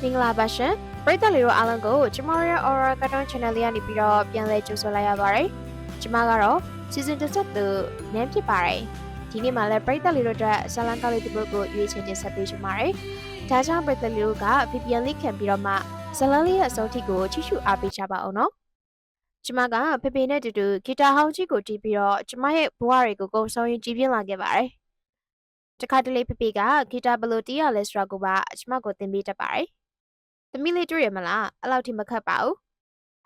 မင်္ဂလာပါရှင်ပရိသတ်လေးတို့အားလုံးကိုကျမတို့ရဲ့ Aura Cartoon Channel လေးကနေပြီးတော့ပြန်လည်ကြိုဆိုလိုက်ရပါတယ်ကျမကတော့ Season 1သူနန်းဖြစ်ပါတယ်ဒီနေ့မှလည်းပရိသတ်လေးတို့အတွက်ဇာလန်ကောက်လေးတစ်ပုဒ်ကိုရွေးချယ်တင်ဆက်ပေးချင်ပါတယ်ဒါကြောင့်ပရိသတ်လေးတို့က VPN လေးခံပြီးတော့မှဇာလန်လေးရဲ့အဆုံးထိကိုချီးကျူးအားပေးကြပါအောင်နော်ကျမကဖေဖေနဲ့တူတူဂီတာဟောင်းကြီးကိုတီးပြီးတော့ကျမရဲ့ဘဝတွေကိုကုံဆုံးရင်ကြည်ပြင်းလာခဲ့ပါတယ်တခါတလေဖေဖေကဂီတာဘယ်လိုတီးရလဲဆိုတာကိုပါကျမကိုသင်ပေးတတ်ပါတယ် သမီးလေးတွေ့ရမလားအဲ့လောက်ထိမခက်ပါဘူး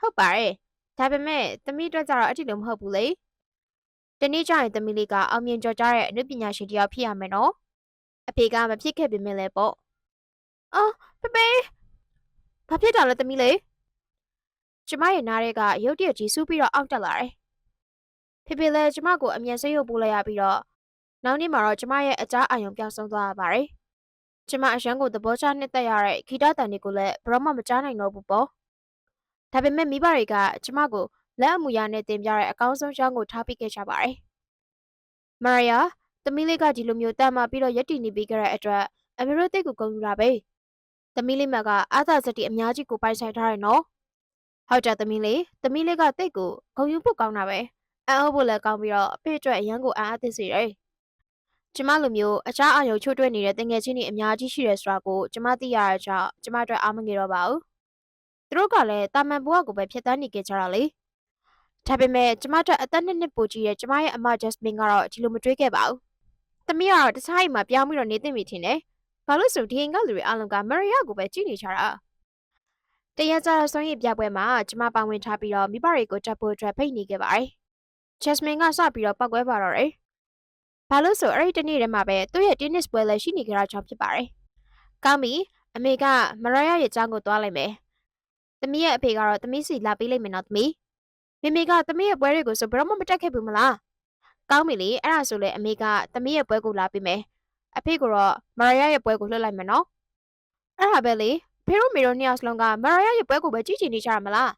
ဟုတ်ပါတယ်ဒါပေမဲ့သမီးအတွက်ကြတော့အတိလို့မဟုတ်ဘူးလေတနေ့ကျရင်သမီးလေးကအောင်မြင်ကြော်ကြားတဲ့အနုပညာရှင်တစ်ယောက်ဖြစ်ရမယ်နော်အဖေကမဖြစ်ခဲ့ပေမဲ့လည်းပေါ့အော်ပပေဘာဖြစ်တာလဲသမီးလေးကျမရဲ့နားတွေကရုတ်တရက်ကြီးစူးပြီးတော့အောက်တက်လာတယ်ဖေဖေလည်းကျမကိုအမြန်စိတ်ရုပ်ပို့လိုက်ရပြီးတော့နောက်နေ့မှာတော့ကျမရဲ့အကြားအာရုံပြောင်းဆုံးသွားရပါတယ် ကျမအရန်ကိုသဘောကျနှစ်သက်ရတဲ့ဂီတတန်တွေကိုလည်းဘယ်တော့မှမကြားနိုင်တော့ဘူးပေါ့။ဒါပေမဲ့မိဘတွေကကျမကိုလက်အမူအရာနဲ့တင်ပြတဲ့အကောင်းဆုံးရှောင်းကိုထားပေးခဲ့ကြပါတယ်။မာရီယာသမီးလေးကဒီလိုမျိုးတမ်းမာပြီးတော့ရက်တည်နေပြီးကြတဲ့အတွက်အမေတို့တိတ်ကိုဂုဏ်ယူတာပဲ။သမီးလေးမကအာသာစတိအများကြီးကိုပိုင်ဆိုင်ထားတယ်နော်။ဟုတ်ကြသမီးလေးသမီးလေးကတိတ်ကိုဂုဏ်ယူဖို့ကောင်းတာပဲ။အံ့ဩဖို့လည်းကောင်းပြီးတော့အဖေအတွက်အရန်ကိုအားအသစ်စေတယ်။ ကျမလိုမျိုးအခြားအာရုံချို့တွဲနေတဲ့တငယ်ချင်းတွေအများကြီးရှိတယ်ဆိုတာကိုကျမသိရတဲ့ကြောင့်ကျမအတွက်အားမငယ်တော့ပါဘူး။သူတို့ကလည်းတာမန်ဘဝကိုပဲဖြတ်သန်းနေကြကြတာလေ။ဒါပေမဲ့ကျမအတွက်အသက်နှစ်နှစ်ပိုကြီးတဲ့ကျမရဲ့အမ Jasmine ကတော့ဒီလိုမတွေးခဲ့ပါဘူး။သမီးကတော့တခြားအိမ်မှာပြောင်းပြီးတော့နေသိမိထင်တယ်။ဘာလို့ဆိုဒီအိမ်ကလူတွေအားလုံးကမရီယာကိုပဲကြည့်နေကြတာ။တရက်ကြတော့ဆုံးရည်ပြပွဲမှာကျမပါဝင်ထားပြီးတော့မိဘတွေကိုတက်ဖို့အတွက်ဖိတ်နေခဲ့ပါတယ်။ Jasmine ကစပြီးတော့ပောက်ကွဲပါတော့တယ်။ ဘာလို့ဆိုအဲ့ဒီတနေ့တည်းမှာပဲသူ့ရဲ့ tennis ပွဲလည်းရှိနေကြတာကြောင့်ဖြစ်ပါတယ်။ကောင်းပြီအမေကမရရရဲ့အကြောင်းကိုသွားလိုက်မယ်။သမီးရဲ့အဖေကတော့သမီးစီလာပေးလိုက်မယ်နော်သမီး။မေမေကသမီးရဲ့ပွဲတွေကိုဆိုဘယ်တော့မှမတက်ခဲ့ဘူးမလား။ကောင်းပြီလေအဲ့ဒါဆိုလေအမေကသမီးရဲ့ပွဲကိုလာပေးမယ်။အဖေကတော့မရရရဲ့ပွဲကိုလွှတ်လိုက်မယ်နော်။အဲ့ဒါပဲလေဖေတို့မေတို့နှစ်ယောက်စလုံးကမရရရဲ့ပွဲကိုပဲကြည့်ချင်နေကြရမလား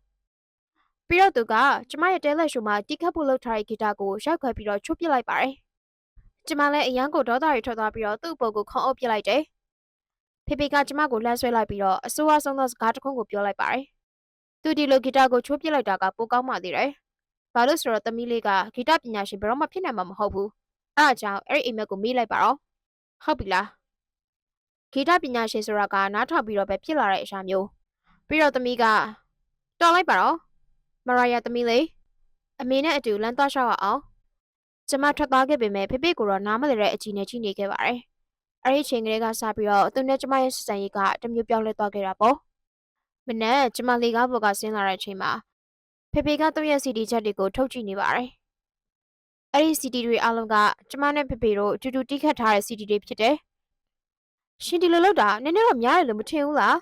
။ပြီးတော့သူကကျမရဲ့တဲလက်ရှူမှာတီးခတ်ဖို့လုပ်ထားတဲ့ဂီတာကိုရိုက်ခွဲပြီးတော့ချိုးပစ်လိုက်ပါတယ်။ ကျမလည်းအရန်ကိုဒေါသတွေထွက်သွားပြီးတော့သူ့အပေါ်ကိုခေါင်းအုပ်ပစ်လိုက်တယ်။ဖေဖေကကျမကိုလှမ်းဆွဲလိုက်ပြီးတော့အဆိုးအဆုံးသောစကားတစ်ခုကိုပြောလိုက်ပါတယ်။သူဒီလိုဂီတကိုချိုးပစ်လိုက်တာကပိုကောင်းမှသေးတယ်။ဘာလို့ဆိုတော့သမီးလေးကဂီတပညာရှင်ဘယ်တော့မှဖြစ်နိုင်မှာမဟုတ်ဘူး။အဲအကြောင်းအဲ့ဒီအိမ်မက်ကိုမေးလိုက်ပါတော့။ဟုတ်ပြီလား။ဂီတပညာရှင်ဆိုတာကနားထောင်ပြီးတော့ပဲဖြစ်လာတဲ့အရာမျိုး။ပြီးတော့သမီးကတော်လိုက်ပါတော့။မရာယာသမီးလေးအမေနဲ့အတူလမ်းသွားလျှောက်ရအောင်။ ကျမထွက်သွားခဲ့ပေမဲ့ဖေဖေကိုတော့နားမလည်တဲ့အကြည့်နဲ့ကြည့်နေခဲ့ပါတယ်။အဲ့ဒီအချိန်ကလေးကစပြီးတော့သူနဲ့ကျမရဲ့ဆက်ဆံရေးကတမျိုးပြောင်းလဲသွားခဲ့တာပေါ့။မနေ့ကျမလေကားပေါ်ကဆင်းလာတဲ့အချိန်မှာဖေဖေကသူ့ရဲ့ CD ချက်တွေကိုထုတ်ကြည့်နေပါတယ်။အဲ့ဒီ CD တွေအားလုံးကကျမနဲ့ဖေဖေတို့အတူတူတီးခတ်ထားတဲ့ CD တွေဖြစ်တယ်။ရှင်ဒီလိုလုပ်တာနည်းနည်းတော့များတယ်လို့မထင်ဘူးလား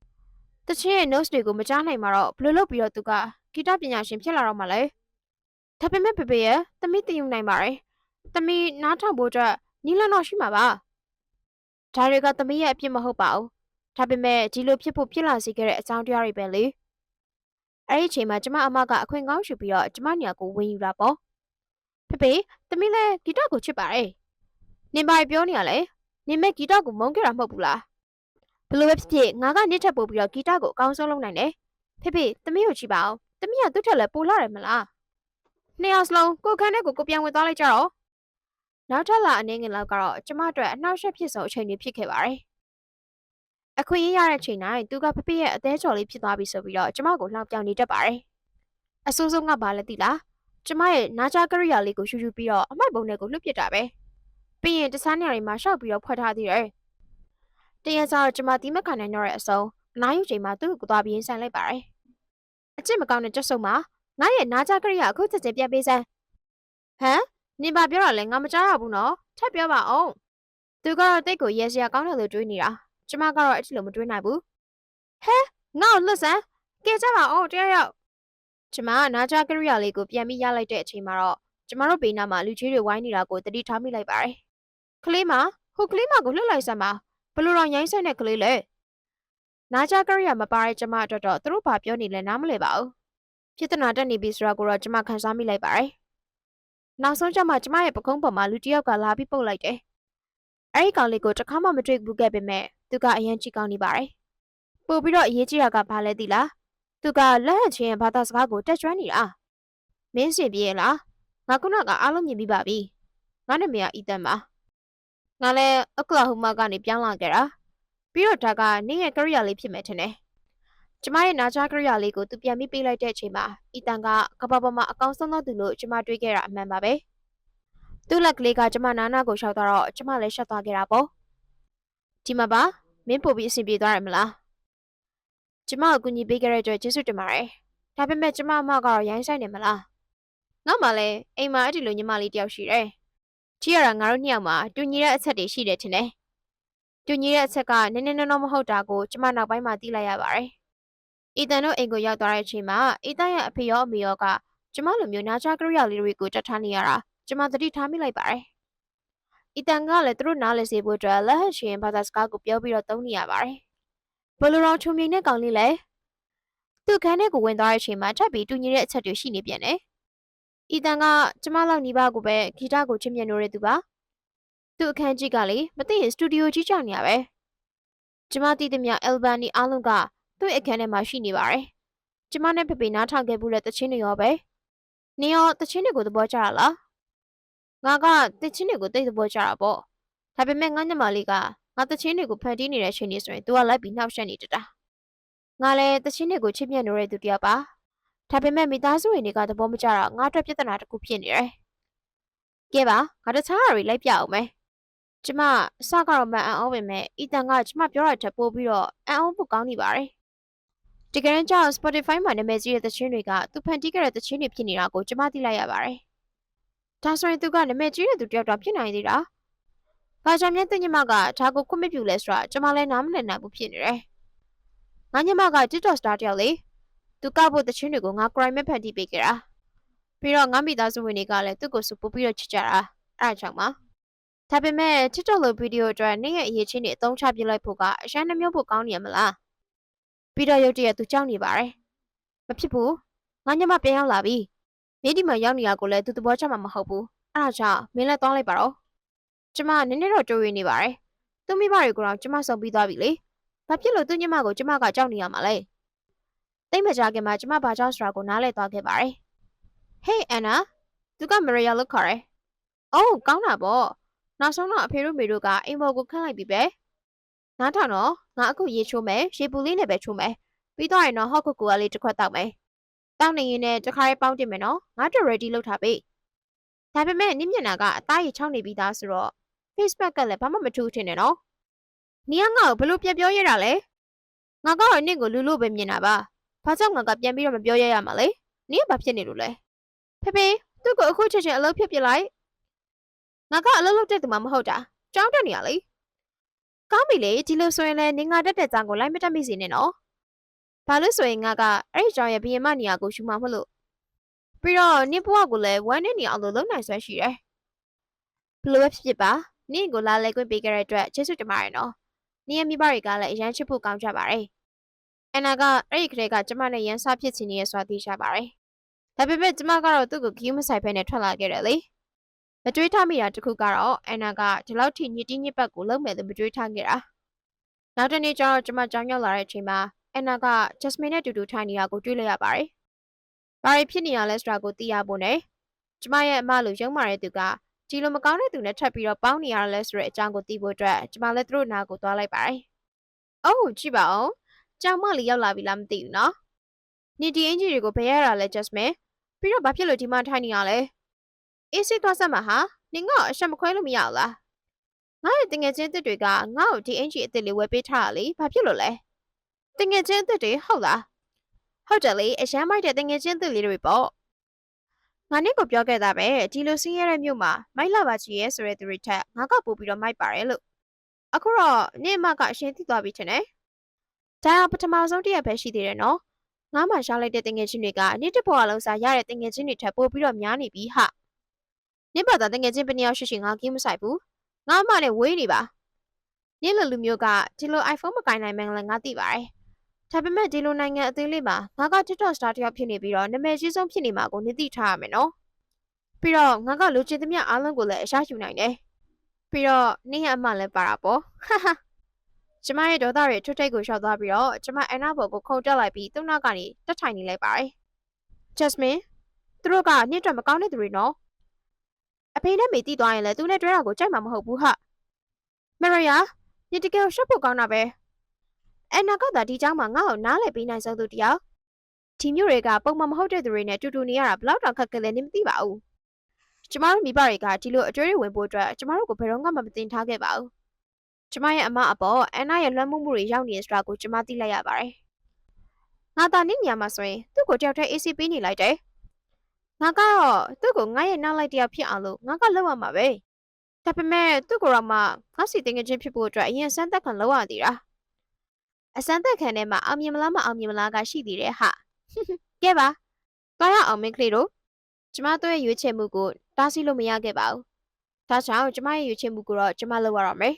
။တချင်းရဲ့ notes တွေကိုမကြားနိုင်မှာတော့ဘယ်လိုလုပ်ပြီးတော့သူကဂီတပညာရှင်ဖြစ်လာတော့မှလဲ။ ဒါပေမဲ့ဖေဖေရဲ့သမီးတည်ယူနိုင်ပါတယ်။သမီးနားထောင်ဖို့အတွက်နီးလန်းတော့ရှိမှာပါ။ဒါတွေကသမီးရဲ့အပြစ်မဟုတ်ပါဘူး။ဒါပေမဲ့ဒီလိုဖြစ်ဖို့ဖြစ်လာစေခဲ့တဲ့အကြောင်းတရားတွေပဲလေ။အဲ့ဒီအချိန်မှာကျမအမကအခွင့်ကောင်းယူပြီးတော့ကျမညာကိုဝင်ယူတာပေါ့။ဖေဖေသမီးလည်းဂီတကိုချစ်ပါတယ်။နင်ဘာပြောနေရလဲ။နင်မဲ့ဂီတကိုမုန်းခဲ့တာမဟုတ်ဘူးလား။ဘယ်လိုပဲဖြစ်ဖြစ်ငါကနစ်ထပ်ပို့ပြီးတော့ဂီတကိုအကောင်းဆုံးလုပ်နိုင်တယ်။ဖေဖေသမီးကိုချစ်ပါအောင်။သမီးကသူ့ထက်လည်းပိုလာတယ်မလား။ နှစ်ယောက်စလုံးကိုယ်ခန်းထဲကိုကိုပြန်ဝင်သွားလိုက်ကြတော့နောက်ထပ်လာအနေငယ်လောက်ကတော့ကျမအတွက်အနှောက်အယှက်ဖြစ်ဆုံးအချိန်တွေဖြစ်ခဲ့ပါတယ်။အခွင့်အရေးရတဲ့ချိန်တိုင်းသူကဖဖေရဲ့အသေးချော်လေးဖြစ်သွားပြီဆိုပြီးတော့ကျမကိုလှောင်ပြောင်နေတတ်ပါတယ်။အဆိုးဆုံးကဘာလဲသိလား။ကျမရဲ့နာချာကရိယာလေးကိုရှူရှူပြီးတော့အမိုက်ပုံထဲကိုလွှတ်ပစ်တာပဲ။ပြီးရင်တခြားနေရာတွေမှာရှောက်ပြီးတော့ဖွက်ထားသေးတယ်။တရက်စားတော့ကျမတီးမခံနိုင်တော့တဲ့အဆုံးအနားယူချိန်မှာသူ့ကိုသွားပြီးရင်ဆန်လိုက်ပါတယ်။အချစ်မကောင်းတဲ့ကြက်စုံမှာ ငါရဲ့နားကြကရိယာအခုချက်ချင်းပြန်ပေးစမ်းဟမ်နင်ပါပြောတာလဲငါမကြားရဘူးနော်ထပ်ပြောပါအောင်သူကတော့တိတ်ကိုရဲစရာကောင်းတယ်လို့တွေးနေတာကျမကတော့အဲ့လိုမတွေးနိုင်ဘူးဟဲငါ့ကိုလွတ်စမ်းကဲကြပါအောင်တရားရောက်ကျမကနားကြကရိယာလေးကိုပြန်ပြီးရလိုက်တဲ့အချိန်မှာတော့ကျမတို့ဘေးနားမှာလူကြီးတွေဝိုင်းနေတာကိုတတိထားမိလိုက်ပါတယ်ကလေးမဟိုကလေးမကိုလွတ်လိုက်စမ်းပါဘလို့တော့ရိုင်းဆက်တဲ့ကလေးလေနားကြကရိယာမပါတဲ့ကျမအတွက်တော့သူတို့ဘာပြောနေလဲနားမလည်ပါဘူး ပြဿနာတက်နေပြီဆိုတာကိုတော့ကျမခန်းစားမိလိုက်ပါတယ်။နောက်ဆုံးကျမှကျမရဲ့ပကုံးပေါ်မှာလူတစ်ယောက်ကလာပြီးပုတ်လိုက်တယ်။အဲဒီကောင်လေးကိုတစ်ခါမှမတွေ့ဘူးခဲ့ပေမဲ့သူကအရင်ကြည့်ကောင်းနေပါတယ်ပို့ပြီးတော့အရေးကြီးတာကဘာလဲသိလားသူကလက်ဟန်ချင်းရဲ့ဘာသာစကားကိုတက်ကျွမ်းနေတာမင်းစင်ပြေးလားငါခုနကအားလုံးမြင်ပြီးပါပြီငါနာမည်ကအီတန်ပါငါလည်းအကလာဟိုမာကနေပြောင်းလာခဲ့တာပြီးတော့ဒါကနင်းရဲ့ကရိယာလေးဖြစ်မယ်ထင်တယ် ကျမရဲ့နာချာကရိယာလေးကိုသူပြန်ပြီးပေးလိုက်တဲ့အချိန်မှာအီတန်ကကဘာပေါ်မှာအကောင်းဆုံးသောသူလို့ကျမတွေးခဲ့တာအမှန်ပါပဲသူ့လက်ကလေးကကျမနာနာကိုရှောက်သွားတော့ကျမလည်းရှက်သွားခဲ့တာပေါ့ဒီမှာပါမင်းပို့ပြီးအဆင်ပြေသွားရမလားကျမကိုကူညီပေးခဲ့တဲ့အတွက်ကျေးဇူးတင်ပါတယ်ဒါပေမဲ့ကျမအမကတော့ရိုင်းဆိုင်နေမလားငါမှလည်းအိမ်မှာအဲ့ဒီလိုညီမလေးတယောက်ရှိတယ်ကြည့်ရတာငါတို့နှစ်ယောက်မှာတူညီတဲ့အချက်တွေရှိတယ်ထင်တယ်တူညီတဲ့အချက်ကနည်းနည်းနော်နော်မဟုတ်တာကိုကျမနောက်ပိုင်းမှာသိလိုက်ရပါတယ် အီတန်တို့အိမ်ကိုရောက်သွားတဲ့အချိန်မှာအီတန်ရဲ့အဖေရောအမေရောကကျမလိုမျိုးနာချာကရိယာလေးတွေကိုတတ်ထားနေရတာကျမသတိထားမိလိုက်ပါတယ်အီတန်ကလည်းသူတို့နားလည်စေဖို့အတွက်လက်ဟတ်ရှင်ဘာသာစကားကိုပြောပြီးတော့သုံးနေရပါတယ်ဘယ်လိုတော့ချုံမြိန်တဲ့ကောင်လေးလဲသူ့ခန်းထဲကိုဝင်သွားတဲ့အချိန်မှာထပ်ပြီးတူညီတဲ့အချက်တွေရှိနေပြန်တယ်အီတန်ကကျမလောက်နီးပါးကိုပဲဂီတကိုချစ်မြတ်နိုးတဲ့သူပါသူ့အခန်းကြီးကလေမသိရင်စတူဒီယိုကြီးကြောင်နေရပဲကျမတည်သမျှအယ်ဘန်နီအားလုံးက သူ့အခန်းထဲမှာရှိနေပါတယ်ကျမနဲ့ဖေဖေနားထောင်ခဲ့ဘူးတဲ့တချင်းတွေရောပဲနင်ရောတချင်းတွေကိုသဘောကျတာလားငါကတချင်းတွေကိုသိသဘောကျတာပေါ့ဒါပေမဲ့ငါညမလေးကငါတချင်းတွေကိုဖန်တီးနေတဲ့အချိန်ကြီးဆိုရင် तू ကလိုက်ပြီးနှောက်ယှက်နေတတာငါလည်းတချင်းတွေကိုချစ်မြတ်နိုးတဲ့သူတယောက်ပါဒါပေမဲ့မိသားစုဝင်တွေကသဘောမကျတော့ငါအတွက်ပြဿနာတစ်ခုဖြစ်နေတယ်ကဲပါငါတခြားအရာတွေလိုက်ပြအောင်မယ်ကျမအစကတော့မန်အံ့ဩပင်မဲ့အီတန်ကကျမပြောရတဲ့ပို့ပြီးတော့အံ့ဩဖို့ကောင်းနေပါတယ် တကယ်ကြောင့် Spotify မှာနာမည်ကြီးတဲ့သချင်းတွေကသူဖန်တီးခဲ့တဲ့သချင်းတွေဖြစ်နေတာကိုကျမသိလိုက်ရပါတယ်ဒါဆိုရင်သူကနာမည်ကြီးတဲ့သူတယောက်တော့ဖြစ်နိုင်သေးတာဘာကြောင့်မြတ်တဲ့ညမကဒါကိုခွင့်မပြုလဲဆိုတာကျမလည်းနားမလည်နိုင်ဘူးဖြစ်နေတယ်ငါညမက TikTok star တယောက်လေသူကဖို့သချင်းတွေကိုငါ crime ဖန်တီးပေးခဲ့တာပြီးတော့ငါမိသားစုဝင်တွေကလည်းသူ့ကိုစပူပြီးတော့ချစ်ကြတာအဲ့ဒါကြောင့်ပါဒါပေမဲ့ TikTok လိုဗီဒီယိုအတွက်နေ့ရဲ့အရေးချင်းတွေအသုံးချပြလိုက်ဖို့ကအရန်နှမျိုးဖို့ကောင်းနေရမလား ပြီးတော့ရုတ်တရက်သူကြောက်နေပါတယ်မဖြစ်ဘူးငါညမပြန်ရောက်လာပြီမိဒီမှာရောက်နေရကိုလည်းသူသဘောကျမှာမဟုတ်ဘူးအဲ့ဒါကြောင့်မင်းလည်းတောင်းလိုက်ပါတော့ကျမနည်းနည်းတော့တွေးရနေပါတယ်သူမိဘတွေကိုတော့ကျမစုံပြီးသွားပြီလေဘာဖြစ်လို့သူညမကိုကျမကကြောက်နေရမှာလဲတိတ်မကြခင်မှာကျမဘာကြောင့်ဆိုတာကိုနားလည်သွားခဲ့ပါတယ်ဟေးအန်နာသူကမရီယာလို့ခေါ်တယ်အိုးကောင်းတာပေါ့နောက်ဆုံးတော့အဖေတို့မေတို့ကအိမ်ပေါ်ကိုခန့်လိုက်ပြီပဲ နားထောင်တော့ငါအခုရေချိုးမယ်ရေပူလေးနဲ့ပဲချိုးမယ်ပြီးတော့ရင်တော့ဟော့ကူကူကလေးတစ်ခွက်တောက်မယ်တောက်နေရင်လည်းတစ်ခါရေးပေါင်းတင်မယ်နော်ငါတို့ ready လုပ်ထားပြီဒါပေမဲ့နင့်မျက်နှာကအသားရည်ချောင်းနေပြီးသားဆိုတော့ Facebook ကလည်းဘာမှမထူးထင်နဲ့နော်နီးကငါ့ကိုဘလို့ပြပြောရတာလဲငါကတော့နင့်ကိုလူလို့ပဲမြင်တာပါဘာကြောင့်ငါကပြန်ပြီးတော့မပြောရရမှာလဲနင့်ကဘာဖြစ်နေလို့လဲဖေဖေသူ့ကိုအခုချက်ချင်းအလုပ်ဖြစ်ပြလိုက်ငါကအလုပ်လုပ်တဲ့သူမှမဟုတ်တာကြောင်းတက်နေရလေ ကောင်းပြီလေဒီလိုဆိုရင်လည်းနင်ငါတက်တဲ့ကြောင်းကိုလိုက်မတက်မိစေနဲ့နော်ဘာလို့ဆိုရင်ငါကအဲ့ဒီကြောင်းရဲ့ဘီရင်မနေရာကိုယူမှာမဟုတ်လို့ပြီးတော့နင်ဘဝကိုလည်းဝမ်းနဲ့နေအောင်လို့လုပ်နိုင်ဆွဲရှိတယ်ဘလို့ပဲဖြစ်ဖြစ်ပါနင့်ကိုလာလဲခွင့်ပေးခဲ့တဲ့အတွက်ကျေးဇူးတင်ပါတယ်နော်နင်ရဲ့မိဘတွေကလည်းအရန်ချစ်ဖို့ကောင်းကြပါတယ်အန်နာကအဲ့ဒီခရေကကျမနဲ့ရန်စားဖြစ်ချင်နေရဆိုတာသိချပါတယ်ဒါပေမဲ့ကျမကတော့သူ့ကိုဂီးမဆိုင်ဖဲနဲ့ထွက်လာခဲ့တယ်လေ မတွေးထားမိတာတခုကတော့အန်နာကဒီလောက်ထိညစ်တီးညစ်ပတ်ကိုလုံးမဲ့လို့မတွေးထားခဲ့တာနောက်တနေ့ကျတော့ကျမကြောင်းရောက်လာတဲ့အချိန်မှာအန်နာကဂျက်စမင်နဲ့တူတူထိုင်နေတာကိုတွေ့လိုက်ရပါတယ်။ဘာဖြစ်နေရလဲဆိုတာကိုသိရဖို့နဲ့ကျမရဲ့အမလိုရုံမာတဲ့သူကဒီလိုမကောင်းတဲ့သူနဲ့ထပ်ပြီးတော့ပေါင်းနေရလဲဆိုတဲ့အကြောင်းကိုသိဖို့အတွက်ကျမလည်းသူတို့နာကိုသွားလိုက်ပါတယ်။အိုးကြည့်ပါဦး။ကြောင်မလေးရောက်လာပြီလားမသိဘူးနော်။နေဒီအင်ဂျီတွေကိုဘယ်ရတာလဲဂျက်စမင်ပြီးတော့ဘာဖြစ်လို့ဒီမှာထိုင်နေရလဲ။ အေးစစ်သွားစမ်းပါဟာ။နင်ကအရှက်မခွဲလို့မရဘူးလား။ငါရဲ့တငယ်ချင်းတစ်တွေကငါ့ကိုဒီအင်ဂျီအစ်စ်လေးဝယ်ပေးထားတာလေ။ဘာဖြစ်လို့လဲ။တငယ်ချင်းတစ်တွေဟုတ်လား။ဟုတ်တယ်လေအရန်မိုက်တဲ့တငယ်ချင်းတစ်လေးတွေပေါ့။ငါနင့်ကိုပြောခဲ့တာပဲဒီလိုဆင်းရဲတဲ့မြို့မှာမိုက်လာပါချီရဲဆိုတဲ့သူတွေထက်ငါကပို့ပြီးတော့မိုက်ပါတယ်လို့။အခုတော့နင့်အမကအရှင်းသိသွားပြီထင်တယ်။ဒါပထမဆုံးတရက်ပဲရှိသေးတယ်နော်။ငါမှရှားလိုက်တဲ့တငယ်ချင်းတွေကနေ့တစ်ပေါ်အလုံးစားရတဲ့တငယ်ချင်းတွေထက်ပို့ပြီးတော့များနေပြီဟာ။ နင့်ဘာသာတငယ်ချင်းပနယောက်ရှိရှိငါကင်းမဆိုင်ဘူး။ငါအမနဲ့ဝေးနေပါ။နင့်လူလူမျိုးကဒီလို iPhone မကင်နိုင်မှန်းလည်းငါသိပါတယ်။ဒါပေမဲ့ဒီလိုနိုင်ငံအသေးလေးမှာငါက TikTok star တယောက်ဖြစ်နေပြီးတော့နာမည်ကြီးဆုံးဖြစ်နေမှာကိုနင်သိထားရမယ်နော်။ပြီးတော့ငါကလူချင်းသမျှအားလုံးကိုလည်းအရှာယူနိုင်တယ်။ပြီးတော့နင့်ရဲ့အမလည်းပါတာပေါ့။ဟာဟာကျမရဲ့ဒေါသတွေထွတ်ထိတ်ကိုရှောက်သွားပြီးတော့ကျမအန်နာဘော်ကိုခုန်တက်လိုက်ပြီးသူ့နောက်ကနေတက်ထိုင်နေလိုက်ပါတယ်။ Jasmine သူတို့ကနှိမ့်တော့မကောင်းတဲ့သူတွေနော်။ အဖေနဲ့မေတီးသွားရင်လည်းသူနဲ့တွဲတာကိုကြိုက်မှာမဟုတ်ဘူးဟာ။မရယာညတကယ်ရှက်ဖို့ကောင်းတာပဲ။အန်နာကသာဒီเจ้าမှာငါ့ကိုနားလည်ပေးနိုင်ဆုံးသူတယောက်။ဒီမျိုးတွေကပုံမှန်မဟုတ်တဲ့သူတွေနဲ့တူတူနေရတာဘလောက်တောင်ခက်ခဲလဲနင်မသိပါဘူး။ကျမတို့မိဘတွေကဒီလိုအကျွေးတွေဝင်ဖို့အတွက်ကျမတို့ကိုဘယ်တော့မှမတင်ထားခဲ့ပါဘူး။ကျမရဲ့အမအပေါ်အန်နာရဲ့လွှမ်းမိုးမှုတွေရောက်နေစတာကိုကျမသိလိုက်ရပါတယ်။ငါသာနေနေရမှာဆိုရင်သူ့ကိုတယောက်တည်း AC ပေးနေလိုက်တယ်။ ငါကတော့သူ့ကိုငါရဲ့နောက်လိုက်တယောက်ဖြစ်အောင်လို့ငါကလုပ်ရမှာပဲ။ဒါပေမဲ့သူ့ကိုတော့မှငါစီတင်ငချင်းဖြစ်ဖို့အတွက်အရင်စမ်းသက်ခံလုပ်ရသေးတာ။အစမ်းသက်ခံထဲမှာအောင်မြင်မလားမအောင်မြင်မလားကရှိသေးတယ်ဟာ။ကဲပါ။သွားရအောင်မင်းကလေးတို့။ကျမတို့ရဲ့ရွေးချယ်မှုကိုတားဆီးလို့မရခဲ့ပါဘူး။ဒါကြောင့်ကျမရဲ့ရွေးချယ်မှုကိုတော့ကျမလုပ်ရတော့မယ်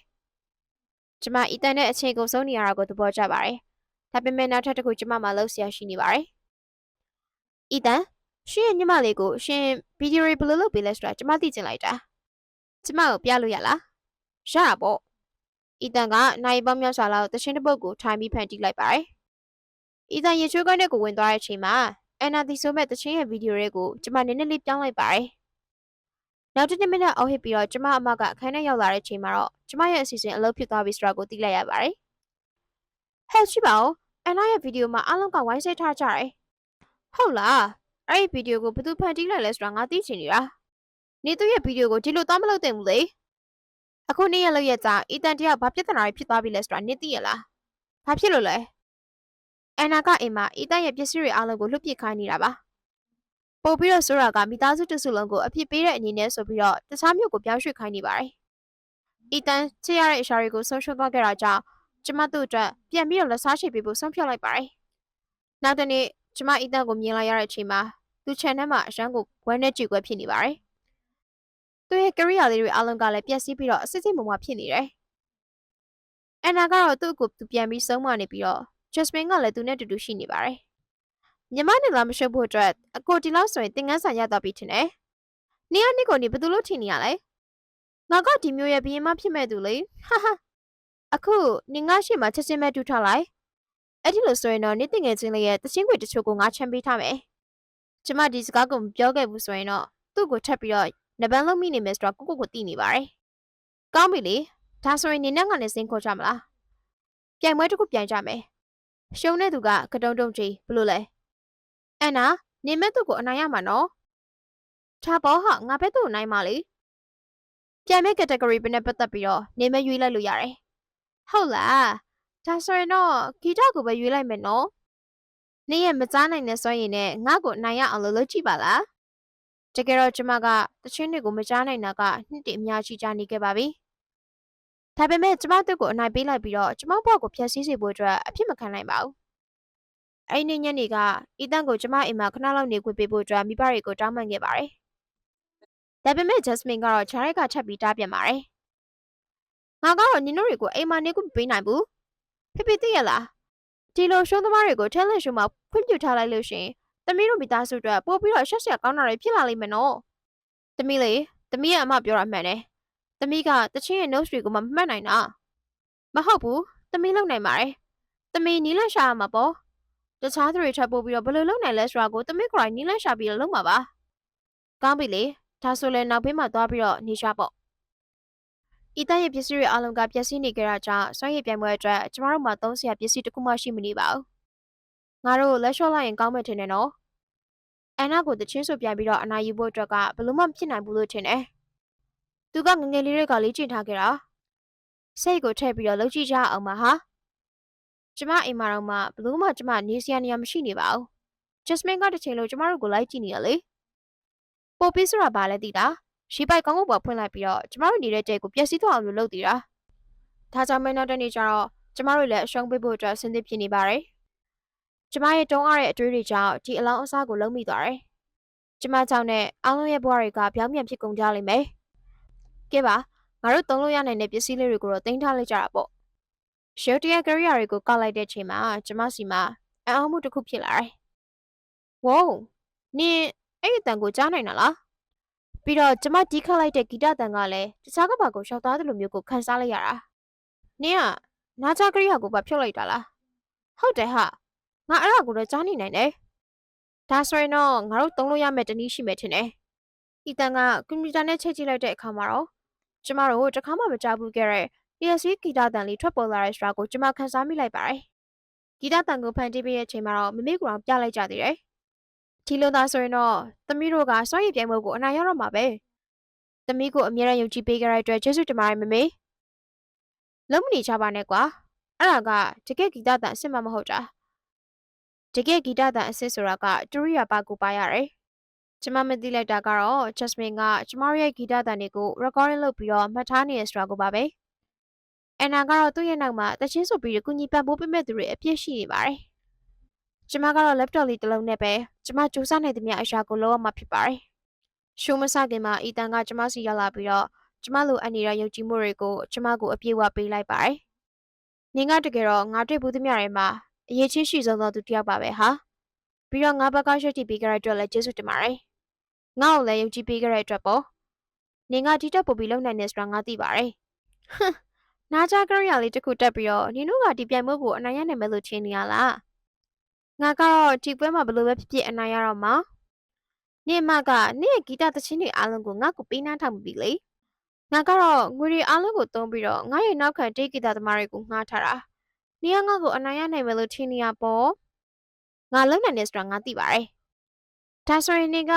။ကျမအီတန်နဲ့အချိန်ကုန်ဆုံးနေရတာကိုသဘောကျပါတယ်။ဒါပေမဲ့နောက်ထပ်တစ်ခုကျမမှလုပ်ဆရာရှိနေပါတယ်။အီတန် ရှင်ရဲ့ညီမလေးကိုရှင်ဗီဒီယိုတွေဘယ်လိုလုပ်ပေးလဲဆိုတာကျမသိချင်လိုက်တာ။ကျမကိုပြလို့ရလား။ရတာပေါ့။အီတန်ကနိုင်ပေါင်းများစွာလောက်တချင်းတစ်ပုတ်ကိုထိုင်ပြီးဖန်တီးလိုက်ပါတယ်။အီတန်ရေချိုးကိုင်းတဲ့ကိုဝင်သွားတဲ့အချိန်မှာအန်နာတီဆိုမဲ့တချင်းရဲ့ဗီဒီယိုတွေကိုကျမနည်းနည်းလေးပြောင်းလိုက်ပါတယ်။နောက်တစ်မိနစ်အောက်ဟစ်ပြီးတော့ကျမအမကအခန်းထဲရောက်လာတဲ့အချိန်မှာတော့ကျမရဲ့အစီအစဉ်အလုပ်ဖြစ်သွားပြီဆိုတာကိုသိလိုက်ရပါတယ်။ဟဲ့ရှိပါဦးအန်နာရဲ့ဗီဒီယိုမှာအားလုံးကဝိုင်းစိတ်ထားကြတယ်။ဟုတ်လား အဲ့ဒီဗီဒီယိုကိုဘယ်သူဖန်တီးလိုက်လဲဆိုတာငါသိချင်နေတာ။နေသူရဲ့ဗီဒီယိုကိုဒီလိုသွားမလုပ်သင့်ဘူးလေ။အခုနေ့ရက်လောက်ရက်ကြာအီတန်တယောက်ဘာပြဿနာတွေဖြစ်သွားပြီလဲဆိုတာနေသိရလား။ဘာဖြစ်လို့လဲ။အန်နာကအိမ်မှာအီတန်ရဲ့ပစ္စည်းတွေအားလုံးကိုလွတ်ပစ်ခိုင်းနေတာပါ။ပို့ပြီးတော့ဆိုရာကမိသားစုတစုလုံးကိုအဖြစ်ပေးတဲ့အနေနဲ့ဆိုပြီးတော့တခြားမြို့ကိုပြောင်းရွှေ့ခိုင်းနေပါတယ်။အီတန်ချစ်ရတဲ့အရာတွေကိုဆုံးရှုံးသွားခဲ့တာကြောင့်ကျမတို့အတွက်ပြန်ပြီးတော့လက်စားရှိပေးဖို့ဆုံးဖြတ်လိုက်ပါတယ်။နောက်တနေ့ကျမအီတန်ကိုမြင်လိုက်ရတဲ့အချိန်မှာ သူချန်ထဲမှာအရန်ကိုဝမ်းနဲ့ကြွေခွဲဖြစ်နေပါတယ်။သူရဲ့ကရိယာလေးတွေအလုံးကလည်းပြက်စီးပြီးတော့အစစ်စစ်မုံမဖြစ်နေတယ်။အန်နာကတော့သူ့ကိုသူပြန်ပြီးဆုံးမနေပြီးတော့ဂျက်စမင်ကလည်းသူနဲ့တူတူရှိနေပါတယ်။ညီမနဲ့လာမရှုပ်ဖို့အတွက်အကိုဒီလောက်ဆိုရင်သင်ငန်းဆိုင်ရတော့ပြီထင်တယ်။နေရနှစ်ကိုနေဘယ်သူလို့ထင်နေရလဲ။ငါကဒီမျိုးရဲ့ဘီရင်မဖြစ်မဲ့သူလေ။ဟာဟာအခုနေငါရှိမှချက်ချင်းပဲတူထားလိုက်။အဲ့ဒီလိုဆိုရင်တော့နေတင်ငယ်ချင်းလေးရဲ့တချင်းခွေတချို့ကိုငါချမ်းပေးထားမယ်။ ကျမဒီစကားကိုမပြောခဲ့ဘူးဆိုရင်တော့သူ့ကိုထပ်ပြီးတော့နဘန်လုံးမိနေမယ်ဆိုတော့ကိုကိုကိုသိနေပါတယ်။ကောင်းပြီလေ။ဒါဆိုရင်နေနဲ့ငါနဲ့စင်းခေါ်ကြမလား။ပြိုင်ပွဲတစ်ခုပြိုင်ကြမယ်။ရှုံးတဲ့သူကကတုံးတုံးကြီးဘလို့လဲ။အန်နာနေမဲ့သူ့ကိုအနိုင်ရမှာနော်။ထားပေါ်ဟာငါပဲသူ့ကိုနိုင်ပါလေ။ပြိုင်မဲ့ category ပဲနဲ့ပတ်သက်ပြီးတော့နေမဲ့ရွေးလိုက်လို့ရတယ်။ဟုတ်လား။ဒါဆိုရင်တော့ဂီတကိုပဲရွေးလိုက်မယ်နော်။ နေရဲ့မကြားနိုင်တဲ့စွမ်းရည်နဲ့ငါ့ကိုအနိုင်ရအောင်လို့လုပ်ကြည့်ပါလား။တကယ်တော့ကျမကတချင်းတွေကိုမကြားနိုင်တာကနှစ်တည်းအများကြီးကြားနေခဲ့ပါပြီ။ဒါပေမဲ့ကျမတို့ကိုအနိုင်ပေးလိုက်ပြီးတော့ကျမဘဝကိုဖျက်ဆီးစေဖို့အတွက်အဖြစ်မခံနိုင်ပါဘူး။အဲ့ဒီညနေကအီတန်ကိုကျမအိမ်မှာခဏလောက်နေခွင့်ပေးဖို့အတွက်မိဘတွေကိုတောင်းပန်ခဲ့ပါတယ်။ဒါပေမဲ့ Jasmine ကတော့ခြားရိုက်ကချက်ပြီးတားပြန်ပါတယ်။ငါကတော့နင်တို့တွေကိုအိမ်မှာနေခွင့်မပေးနိုင်ဘူး။ဖေဖေသိရလား။ ဒီလိုရှုံးသမားတွေကို talent show မှာဖွင့်ပြထားလိုက်လို့ရှရင်သမီးတို့မိသားစုအတွက်ပို့ပြီးတော့ရှက်ရှက်ကောင်းတာတွေဖြစ်လာလိမ့်မယ်နော်။သမီးလေသမီးရဲ့အမပြောတာမှန်တယ်။သမီးကတချင်းရဲ့ notes တွေကိုမှမမှတ်နိုင်တာ။မဟုတ်ဘူး။သမီးလုံနိုင်ပါတယ်။သမီးနီးလက်ရှာရမှာပေါ့။တခြားသူတွေထပ်ပို့ပြီးတော့ဘယ်လိုလုပ်နိုင်လဲဆိုတာကိုသမီးကိုယ်တိုင်နီးလက်ရှာပြီးတော့လုပ်မှာပါ။ကောင်းပြီလေ။ဒါဆိုလဲနောက်ဘေးမှာသွားပြီးတော့နေရှာပေါ့။ ဤသားရဲ့ပစ္စည်းတွေအလုံးကပျက်စီးနေကြတာကြောင့်စွမ်းရည်ပြိုင်ပွဲအတွက်ကျမတို့မှသုံးစရာပစ္စည်းတစ်ခုမှရှိမနေပါဘူး။ငါတို့လက်လျှော့လိုက်ရင်ကောင်းမယ်ထင်တယ်နော်။အန်နာကိုတချင်းဆိုပြန်ပြီးတော့အနာယူဖို့အတွက်ကဘယ်လို့မှမဖြစ်နိုင်ဘူးလို့ထင်တယ်။သူကငငယ်လေးတွေကလေးကျင့်ထားခဲ့တာ။စိတ်ကိုထည့်ပြီးတော့လှုပ်ကြည့်ကြအောင်ပါဟာ။ကျမအိမ်မှာတော့မှဘလို့မှကျမနေစရာနေရာမရှိနေပါဘူး။ Jasmine ကတစ်ချိန်လုံးကျမတို့ကိုလိုက်ကြည့်နေရလေ။ပို့ပြီးဆိုတာဘာလဲသိတာ။ ရှိပိုက်ကောင်းကောင်းပေါ်ဖွင့်လိုက်ပြီးတော့ကျမတို့နေတဲ့တဲကိုပျက်စီးသွားအောင်လို့လုပ်သေးတာ။ဒါကြောင့်မင်းနောက်တဲ့နေ့ကျတော့ကျမတို့လည်းအရှုံးပေးဖို့အတွက်စဉ်းသစ်ဖြစ်နေပါတယ်။ကျမရဲ့တုံးအားတဲ့အတွေးတွေကြောင့်ဒီအလောင်းအစားကိုလုံးမိသွားတယ်။ကျမကြောင့်နဲ့အားလုံးရဲ့ဘဝတွေကပြောင်းပြန်ဖြစ်ကုန်ကြလိမ့်မယ်။ကဲပါငါတို့သုံးလို့ရနိုင်တဲ့ပစ္စည်းလေးတွေကိုတော့တင်ထားလိုက်ကြတာပေါ့။ရုတ်တရက်ကရိယာတွေကိုကောက်လိုက်တဲ့အချိန်မှာကျမစီမှာအံ့ဩမှုတစ်ခုဖြစ်လာတယ်။ဝေါနင်အဲ့ဒီတန်ကိုကြားနိုင်တာလား။ ပြီးတော့ကျမတီးခတ်လိုက်တဲ့ဂီတတန်ကလည်းတခြားကဘာကိုရှောက်သွားသလိုမျိုးကိုခန်းစားလိုက်ရတာ။နင်ကနာချာကရိယာကိုပါဖြုတ်လိုက်တာလားဟုတ်တယ်ဟာငါအဲ့ဒါကိုတော့ကြားနေနိုင်တယ်ဒါဆိုရင်တော့ငါတို့သုံးလို့ရမယ့်တနည်းရှိမယ်ထင်တယ်အီတန်ကကွန်ပျူတာနဲ့ချိန်ကြည့်လိုက်တဲ့အခါမှာတော့ကျမတို့တခါမှမကြားဘူးခဲ့တဲ့ PSC ဂီတတန်လေးထွက်ပေါ်လာတဲ့စရာကိုကျမခန်းစားမိလိုက်ပါတယ်ဂီတတန်ကိုဖန်တီးပေးတဲ့အချိန်မှာတော့မမေကောင်ပြလိုက်ကြသေးတယ် ဒီလိုသာဆိုရင်တော့သမီးတို့ကစွန့်ရည်ပြိုင်ပွဲကိုအနိုင်ရတော့မှာပဲသမီးကိုအမြဲတမ်းယုံကြည်ပေးကြတဲ့အတွက်ကျေးဇူးတင်ပါတယ်မမေလုံးမနေချပါနဲ့ကွာအဲ့ဒါကတကယ်ဂီတတန်အစ်စ်မှမဟုတ်တာတကယ်ဂီတတန်အစ်စ်ဆိုတာကတူရိယာပါကိုပါရတယ်ကျမမသိလိုက်တာကတော့ Jasmine ကကျမရဲ့ဂီတတန်တွေကို recording လုပ်ပြီးတော့မှတ်ထားနေရဆိုတာကိုပါပဲအန်နာကတော့သူ့ရဲ့နောက်မှာတချင်းဆိုပြီးကုညီပံ့ပိုးပေးမဲ့သူတွေအပြည့်ရှိနေပါတယ် ကျမကတော့ laptop လေးတစ်လုံးနဲ့ပဲကျမစူးစမ်းနေသမျှအရာကိုလုပ်ရမှာဖြစ်ပါတယ်ရှိုးမစခင်မှာအီတန်ကကျမစီရောက်လာပြီးတော့ကျမလိုအပ်နေတဲ့ယုံကြည်မှုတွေကိုကျမကိုအပြည့်အဝပေးလိုက်ပါတယ်။နင်ကတကယ်တော့ငါတွေ့ဘူးသမျှတွေမှာအရေးချင်းရှိဆုံးသောသူတစ်ယောက်ပါပဲဟာ။ပြီးတော့ငါဘက်ကရွှေတီပေးကြတဲ့အတွက်လည်းကျေးဇူးတင်ပါတယ်။ငါ့ကိုလည်းယုံကြည်ပေးကြတဲ့အတွက်ပေါ့။နင်ကဒီတက်ပို့ပြီးလုံနိုင်နေဆိုတာငါသိပါတယ်။ဟမ်နာကြကရိယာလေးတစ်ခုတက်ပြီးတော့နင်တို့ကဒီပြိုင်ပွဲကိုအနိုင်ရနိုင်မယ်လို့ထင်နေရလား။ ငါကတော့ဒီပွဲမှာဘယ်လိုပဲဖြစ်ဖြစ်အနိုင်ရတော့မှာ။နင်မကနင့်ရဲ့ဂီတသချင်းတွေအားလုံးကိုငါ့ကိုပေးနှမ်းထားမှုပြီလေ။ငါကတော့ငွေတွေအားလုံးကိုသုံးပြီးတော့ငါရဲ့နောက်ခံတေးဂီတသမားတွေကိုငှားထားတာ။နင်ကငါ့ကိုအနိုင်ရနိုင်မယ်လို့ထင်နေရပေါ့။ငါလုံနိုင်နေဆိုတာငါသိပါတယ်။ဒါဆိုရင်နင်က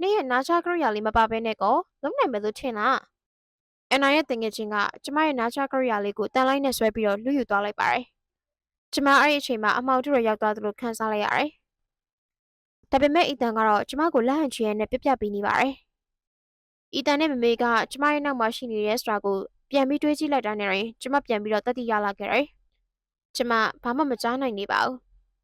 နင့်ရဲ့နာချာကရိယာလေးမပါဘဲနဲ့ကောလုံနိုင်မယ်လို့ထင်လား။အန်နာရဲ့တင်ငယ်ချင်းကကျမရဲ့နာချာကရိယာလေးကိုတန်လိုက်နဲ့ဆွဲပြီးတော့လူယူသွားလိုက်ပါတယ်။ ကျမအဲ့ဒီအချိန်မှာအမောင်တို့ရောက်သွားသလိုခံစားလိုက်ရတယ်။ဒါပေမဲ့အီတန်ကတော့ကျမကိုလက်ဟန်ချီရဲနဲ့ပြပြပေးနေပါတယ်။အီတန်နဲ့မမေကကျမရဲ့နောက်မှာရှိနေတဲ့စတာကိုပြန်ပြီးတွေးကြည့်လိုက်တာနဲ့ရင်ကျမပြန်ပြီးတော့တတိရလာခဲ့တယ်။ကျမဘာမှမကြားနိုင်နေပါဘူး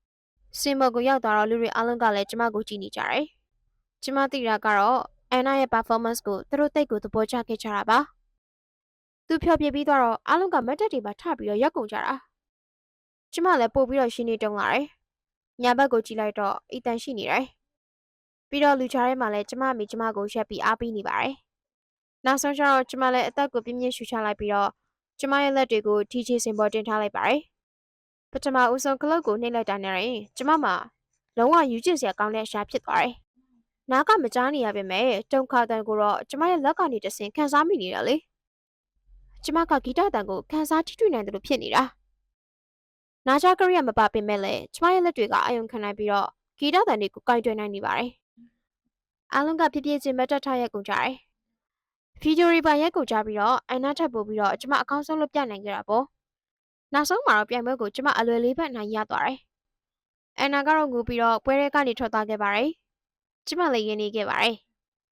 ။စင်မော်ကိုရောက်သွားတော့လူတွေအားလုံးကလည်းကျမကိုကြည့်နေကြတယ်။ကျမသိတာကတော့အန်နာရဲ့ performance ကိုသူတို့တိတ်ကိုသဘောကျခဲ့ကြတာပါ။သူဖျော်ပြပြီးတော့အားလုံးကမတ်တက်တွေပါထပြီးတော့ရက်ကုန်ကြတာ။ ကျမလည်းပို့ပြီးတော့ရှင်းနေတုံးလာတယ်။ညာဘက်ကိုကြည့်လိုက်တော့အီတန်ရှိနေတယ်။ပြီးတော့လူချားထဲမှာလည်းကျမမိကျမကိုရက်ပြီးအားပေးနေပါတယ်။နောက်ဆုံးကျတော့ကျမလည်းအသက်ကိုပြင်းပြင်းရှူချလိုက်ပြီးတော့ကျမရဲ့လက်တွေကို DJ စင်ပေါ်တင်ထားလိုက်ပါတယ်။ပထမဦးဆုံးကလုတ်ကိုနှိပ်လိုက်တာနဲ့ရင်ကျမမှာလုံးဝယူကျင်စရာကောင်းတဲ့အရာဖြစ်သွားတယ်။နားကမကြားနေရပါမယ်တုံခါတန်ကိုတော့ကျမရဲ့လက်ကနေတဆင်ခံစားမိနေတယ်လေ။ကျမကဂီတတန်ကိုခံစားထိတွေ့နိုင်တယ်လို့ဖြစ်နေတာ။ နာချာကရိယာမပါပင်မဲ့လည်းကျမရဲ့လက်တွေကအာယုံခံနိုင်ပြီးတော့ဂီတတန်တွေကိုကိုင်တွယ်နိုင်နေပါတယ်။အားလုံးကပြပြချင်းမတ်တက်ထားရက်ကုန်ကြတယ်။ဗီဒီယိုတွေပါရက်ကုန်ကြပြီးတော့အန်နာထပ်ပို့ပြီးတော့ကျမအကောင်းဆုံးလို့ပြနိုင်ကြတာပေါ့။နောက်ဆုံးမှာတော့ပြိုင်ပွဲကိုကျမအလွယ်လေးပဲနိုင်ရသွားတယ်။အန်နာကတော့ငူပြီးတော့ပွဲထဲကနေထွက်သွားခဲ့ပါတယ်။ကျမလည်းရင်းနေခဲ့ပါတယ်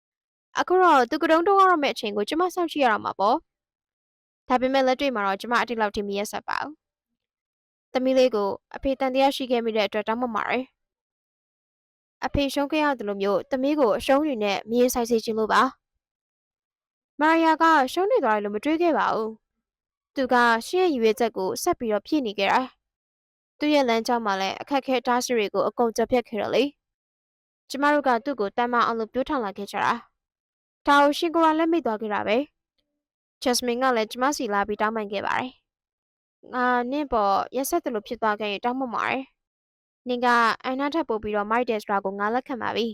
။အခုတော့သူကတုံးတော့ရမယ့်အချိန်ကိုကျမစောင့်ကြည့်ရတော့မှာပေါ့။ဒါပေမဲ့လက်တွေ့မှာတော့ကျမအတိတ်လောက်ထိမရက်ဆက်ပါဘူး။ သမီးလေးကိုအဖေတန်တရားရှိခဲ့မိတဲ့အတွက်တောင်းပန်ပါတယ်။အဖေရှုံးခဲ့ရတယ်လို့မျိုးသမီးကိုအရှုံးတွေနဲ့မြင်ဆိုင်စေခြင်းလို့ပါ။မာရီယာကရှုံးနေသွားတယ်လို့မတွေးခဲ့ပါဘူး။သူကရှင့်ရဲ့ရည်ရွယ်ချက်ကိုဆက်ပြီးတော့ဖြည့်နေခဲ့တာ။သူ့ရဲ့လမ်းကြောင်းမှာလည်းအခက်အခဲတားဆီးတွေကိုအကုန်ကြပြတ်ခဲ့တော့လေ။ကျမတို့ကသူ့ကိုတမ်းမအောင်လို့ပြောထောင်လာခဲ့ကြတာ။ဒါကိုရှင်ကိုရာလက်မိသွားခဲ့တာပဲ။ Jasmine ကလည်းကျမစီလာပြီးတောင်းပန်ခဲ့ပါတယ်။ ငါနင့်ပေါ်ရက်ဆက်တယ်လို့ဖြစ်သွားခဲ့ရင်တောင်းပန်ပါတယ်။နင်ကအန်နာထပ်ပို့ပြီးတော့မိုက်တယ်ဆိုတာကိုငါလက်ခံပါပြီ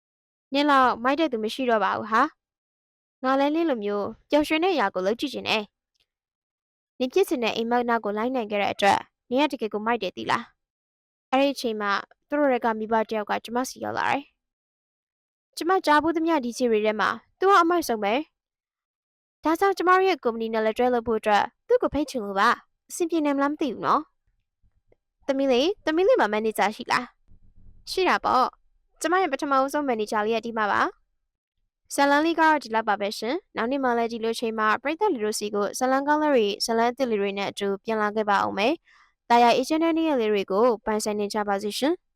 ။နင်လောက်မိုက်တဲ့သူမရှိတော့ပါဘူးဟာ။ငါလည်းနင့်လိုမျိုးပျော်ရွှင်တဲ့အရာကိုလုပ်ကြည့်ချင်တယ်။နင်ဖြစ်စင်တဲ့အိမ်မက်နာကိုလိုက်နိုင်ခဲ့တဲ့အတွက်နင်ကတကယ်ကိုမိုက်တယ်သီလား။အဲ့ဒီအချိန်မှာသူတို့တွေကမိဘတယောက်ကကျမစီရောက်လာတယ်။ကျမကြားဘူးသမျှဒီစီရီထဲမှာသူကအမိုက်ဆုံးပဲ။ဒါကြောင့်ကျမတို့ရဲ့ကုမ္ပဏီနဲ့လည်းတွဲလုပ်ဖို့အတွက်သူ့ကိုဖိတ်ချင်လို့ပါ။ အဆင်ပြေနေမလားမသိဘူးနော်။သမီးလေးသမီးလေးမှာမန်နေဂျာရှိလား။ရှိတာပေါ့။ကျမရဲ့ပထမဆုံးမန်နေဂျာလေးကဒီမှာပါ။ဇလန်လေးကတော့ဒီလောက်ပါပဲရှင်။နောက်နေ့မှလည်းဒီလိုချိန်မှာပြည်သက်လူတို့စီကိုဇလန်ကောင်းလေးတွေဇလန်အစ်စ်လေးတွေနဲ့အတူပြန်လာခဲ့ပါအောင်မယ်။တာယာအေဂျင့်တဲ့နေ့ရက်လေးတွေကိုပိုင်ဆိုင်နေကြပါစီရှင်။